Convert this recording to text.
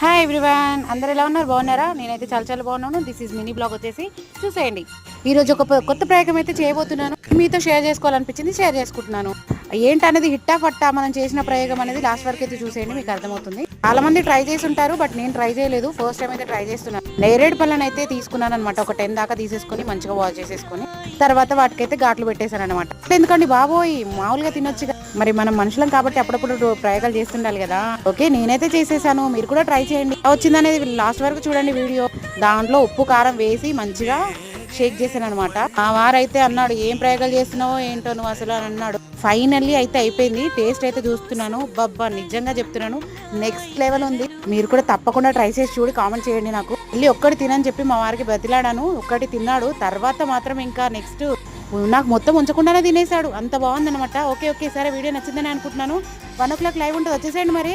Hi everyone అందరు ఎలా ఉన్నారు? బాగున్నారా? నేనైతే చాలా చాలా బాగున్నాను. దిస్ ఈజ్ మినీ బ్లాగ్ వచ్చేసి చూసేయండి. ఈ రోజు ఒక కొత్త ప్రయోగం అయితే చేయబోతున్నాను. మీతో షేర్ చేసుకోవాలనిపించింది షేర్ చేసుకుంటున్నాను. ఏంటనేది హిట్టా ఫట్టా మనం చేసిన ప్రయోగం అనేది లాస్ట్ వరకు అయితే చూసేయండి మీకు అర్థమవుతుంది. చాలా మంది ట్రై చేసి ఉంటారు బట్ నేను ట్రై చేయలేదు. ఫస్ట్ టైం అయితే ట్రై చేస్తున్నాను. నేరేడు పళ్ళని అయితే తీసుకున్నాను అనమాట ఒక టెన్ దాకా తీసేసుకుని మంచిగా వాష్ చేసేసుకొని. తర్వాత వాటికైతే ఘాట్లు పెట్టేశాను అనమాట ఎందుకండి బాబోయ్? మామూలుగా తినొచ్చు మరి మనం మనుషులం కాబట్టి అప్పుడప్పుడు ప్రయోగాలు చేస్తుండాలి కదా. ఓకే నేనైతే చేసేసాను. మీరు కూడా ట్రై చేయండి. వచ్చిందనేది లాస్ట్ వరకు చూడండి వీడియో. దాంట్లో ఉప్పు కారం వేసి మంచిగా షేక్ చేశాను అనమాట ఆ వారైతే అన్నాడు ఏం ప్రయోగాలు చేస్తున్నావో ఏంటో నువ్వు అసలు? అని అన్నాడు. ఫైనల్లీ అయితే అయిపోయింది. టేస్ట్ అయితే చూస్తున్నాను. బబ్బా నిజంగా చెప్తున్నాను. నెక్స్ట్ లెవెల్ ఉంది. మీరు కూడా తప్పకుండా ట్రై చేసి చూడి. కామెంట్ చేయండి నాకు. మళ్ళీ ఒక్కటి తినని చెప్పి మా వారికి బతిలాడాను. ఒక్కటి తిన్నాడు. తర్వాత మాత్రం ఇంకా నెక్స్ట్ నాకు మొత్తం ఉంచకుండానే తినేశాడు. అంత బాగుందనమాట ఓకే ఓకే సరే వీడియో నచ్చిందని అనుకుంటున్నాను. వన్ ఓ క్లాక్ లైవ్ ఉంటుంది. వచ్చేసేయండి మరి.